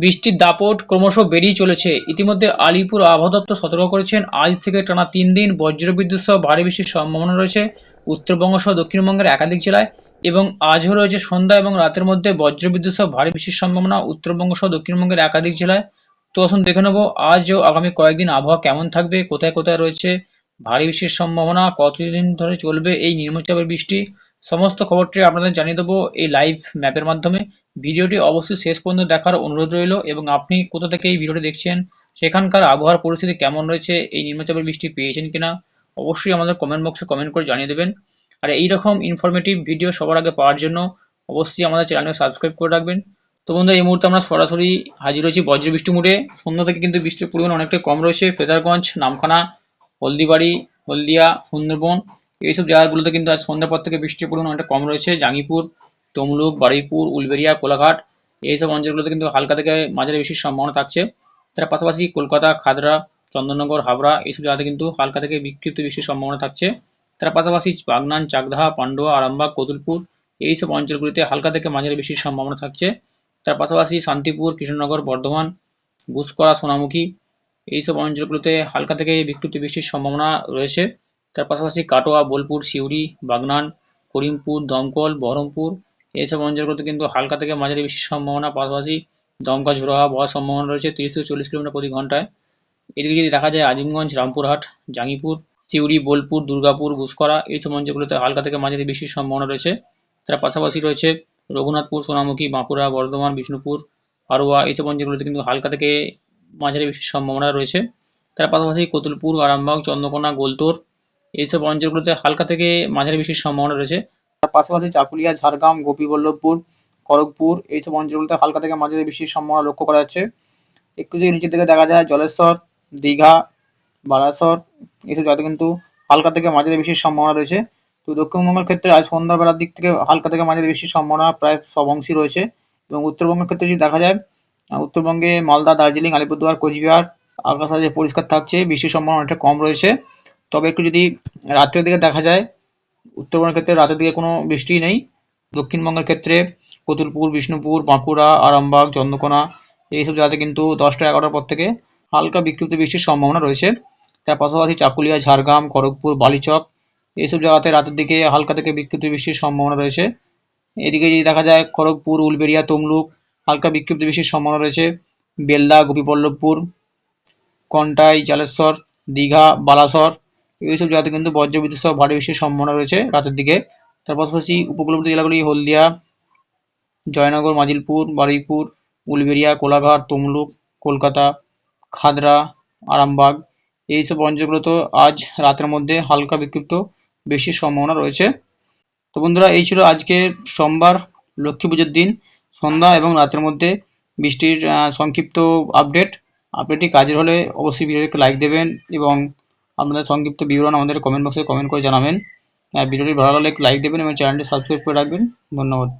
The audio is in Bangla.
বৃষ্টির দাপট ক্রমশ বেড়েই চলেছে। ইতিমধ্যে আলিপুর আবহাওয়া দপ্তর সতর্ক করেছেন। আজ থেকে টানা তিন দিন বজ্রবিদ্যুৎ সহ ভারী বৃষ্টির সম্ভাবনা রয়েছে উত্তরবঙ্গ সহ দক্ষিণবঙ্গের একাধিক জেলায় এবং আজও রয়েছে সন্ধ্যা এবং রাতের মধ্যে বজ্রবিদ্যুৎ সহ ভারী বৃষ্টির সম্ভাবনা উত্তরবঙ্গ সহ দক্ষিণবঙ্গের একাধিক জেলায়। তো আসুন দেখে নেব আজ ও আগামী কয়েকদিন আবহাওয়া কেমন থাকবে, কোথায় কোথায় রয়েছে, ভারী বৃষ্টির সম্ভাবনা, কতদিন ধরে চলবে এই নিম্নচাপের বৃষ্টি সমস্ত খবরটি আপনাদের জানিয়ে দেবো এই লাইভ ম্যাপের মাধ্যমে। ভিডিওটি অবশ্যই শেষ পর্যন্ত দেখার অনুরোধ রইল এবং আপনি কোথা থেকে এই ভিডিওটি দেখছেন, সেখানকার আবহাওয়ার পরিস্থিতি কেমন রয়েছে, এই নিম্নচাপের বৃষ্টি পেয়েছেন কিনা, অবশ্যই আমাদের কমেন্ট বক্সে কমেন্ট করে জানিয়ে দেবেন। আর এই রকম ইনফরমেটিভ ভিডিও সবার আগে পাওয়ার জন্য অবশ্যই আমাদের চ্যানেলকে সাবস্ক্রাইব করে রাখবেন। তো বন্ধু এই মুহূর্তে আমরা সরাসরি হাজির হয়েছি বজ্র বৃষ্টি মুড়ে। সন্ধ্যা থেকে কিন্তু বৃষ্টির পরিমাণ অনেকটাই কম রয়েছে। ফেজারগঞ্জ নামখানা, হলদিবাড়ি, হলদিয়া, সুন্দরবন এইসব জায়গাগুলোতে কিন্তু আজ সন্ধ্যার পর থেকে বৃষ্টির পরিমাণ অনেকটা কম রয়েছে। জাঙ্গিপুর, তমলুক, বারুইপুর, উলবেড়িয়া, কোলাঘাট, এইসব অঞ্চলগুলোতে কিন্তু হালকা থেকে মাঝারি বৃষ্টির সম্ভাবনা থাকছে। তার পাশাপাশি কলকাতা, খাদরা, চন্দননগর হাবড়া এইসব জায়গাতে কিন্তু হালকা থেকে বিক্ষিপ্ত বৃষ্টির সম্ভাবনা থাকছে। তার পাশাপাশি বাগনান চাকদাহা পান্ডুয়া, আরামবাগ কতুলপুর এইসব অঞ্চলগুলিতে হালকা থেকে মাঝারি বৃষ্টির সম্ভাবনা থাকছে। তার পাশাপাশি শান্তিপুর, কৃষ্ণনগর, বর্ধমান গুসকরা সোনামুখী এইসব অঞ্চলগুলোতে হালকা থেকে বিক্ষিপ্ত বৃষ্টির সম্ভাবনা রয়েছে। তার পাশাপাশি কাটোয়া, বোলপুর, সিউড়ি, বাগনান, করিমপুর, দমকল, বহরমপুর এইসব অঞ্চলগুলোতে কিন্তু হালকা থেকে মাঝারি বৃষ্টির সম্ভাবনা, পাশাপাশি দমকা ঝোড়ো হাওয়া বওয়ার সম্ভাবনা রয়েছে, তিরিশ থেকে চল্লিশ কিলোমিটার প্রতি ঘন্টায়। এদিকে যদি দেখা যায় আজিমগঞ্জ, রামপুরহাট, জাঙ্গিপুর, সিউড়ি, বোলপুর, দুর্গাপুর গুসকরা এইসব অঞ্চলগুলোতে হালকা থেকে মাঝারি বৃষ্টির সম্ভাবনা রয়েছে। তার পাশাপাশি রয়েছে রঘুনাথপুর, সোনামুখী, বাঁকুড়া, বর্ধমান, বিষ্ণুপুর হারোয়া এইসব অঞ্চলগুলোতে কিন্তু হালকা থেকে মাঝারি বৃষ্টির সম্ভাবনা রয়েছে। তার পাশাপাশি কতুলপুর, আরামবাগ, চন্দ্রকোনা, গোলতোর এইসব অঞ্চলগুলোতে হালকা থেকে মাঝারি বৃষ্টির সম্ভাবনা রয়েছে। তার পাশাপাশি চাকুলিয়া, ঝাড়গ্রাম, গোপীবল্লভপুর, খড়গপুর এইসব অঞ্চলগুলোতে হালকা থেকে মাঝারি বৃষ্টির সম্ভাবনা লক্ষ্য করা যাচ্ছে। একটু যদি নিচের দিকে দেখা যায়, জলেশ্বর, দীঘা বালাসর এইসব জায়গাতে কিন্তু হালকা থেকে মাঝারি বৃষ্টির সম্ভাবনা রয়েছে। তো দক্ষিণবঙ্গের ক্ষেত্রে আজ সন্ধ্যাবেলার দিক থেকে হালকা থেকে মাঝারি বৃষ্টির সম্ভাবনা প্রায় সব অংশই রয়েছে এবং উত্তরবঙ্গের ক্ষেত্রে যদি দেখা যায় উত্তরবঙ্গে মালদা, দার্জিলিং, আলিপুরদুয়ার, কোচবিহার আকাশ আজ পরিষ্কার থাকছে। বৃষ্টির সম্ভাবনা অনেকটা কম রয়েছে। তবে একটু যদি রাত্রের দিকে দেখা যায় উত্তরবঙ্গের ক্ষেত্রে রাতের দিকে কোনো বৃষ্টি নেই। দক্ষিণবঙ্গের ক্ষেত্রে কতুলপুর বিষ্ণুপুর বাঁকুড়া, আরামবাগ, চন্দ্রকোনা এইসব জায়গাতে কিন্তু দশটা এগারোটার পর থেকে হালকা বিক্ষিপ্ত বৃষ্টির সম্ভাবনা রয়েছে। তার পাশাপাশি চাকুলিয়া, ঝাড়গ্রাম, খড়গপুর, বালিচক এইসব জায়গাতে রাতের দিকে হালকা থেকে বিক্ষিপ্ত বৃষ্টির সম্ভাবনা রয়েছে। এদিকে যদি দেখা যায়, খড়গপুর, উলবেড়িয়া, তমলুক হালকা বিক্ষিপ্ত বৃষ্টির সম্ভাবনা রয়েছে। বেলদা, গোপীবল্লভপুর, কন্টাই, জালেশ্বর, দীঘা, বালাসর এইসব জায়গাতে কিন্তু বজ্রবিদ্যুৎ সহ ভারী বৃষ্টির সম্ভাবনা রয়েছে রাতের দিকে। তার পাশাপাশি উপকূলবর্তী জেলাগুলি হলদিয়া, জয়নগর, মাজিলপুর, বারুইপুর, উলবেড়িয়া, কোলাঘাট, তমলুক, কলকাতা, খাদরা, আরামবাগ এইসব অঞ্চলগুলোতে আজ রাতের মধ্যে হালকা বিক্ষিপ্ত বেশি সম্ভাবনা রয়েছে। তো বন্ধুরা, এই ছিল আজকে সোমবার লক্ষ্মী পুজোর দিন। সন্ধ্যা এবং রাতের মধ্যে বৃষ্টির সংক্ষিপ্ত আপডেট আপডেটটি কাজের হলে অবশ্যই ভিডিওটিকে লাইক দেবেন এবং আপনাদের সংক্ষিপ্ত বিবরণ আমাদের কমেন্ট বক্সে কমেন্ট করে জানাবেন। ভিডিওটি ভালো লাগলে লাইক দেবেন এবং চ্যানেলটি সাবস্ক্রাইব করে রাখবেন। ধন্যবাদ।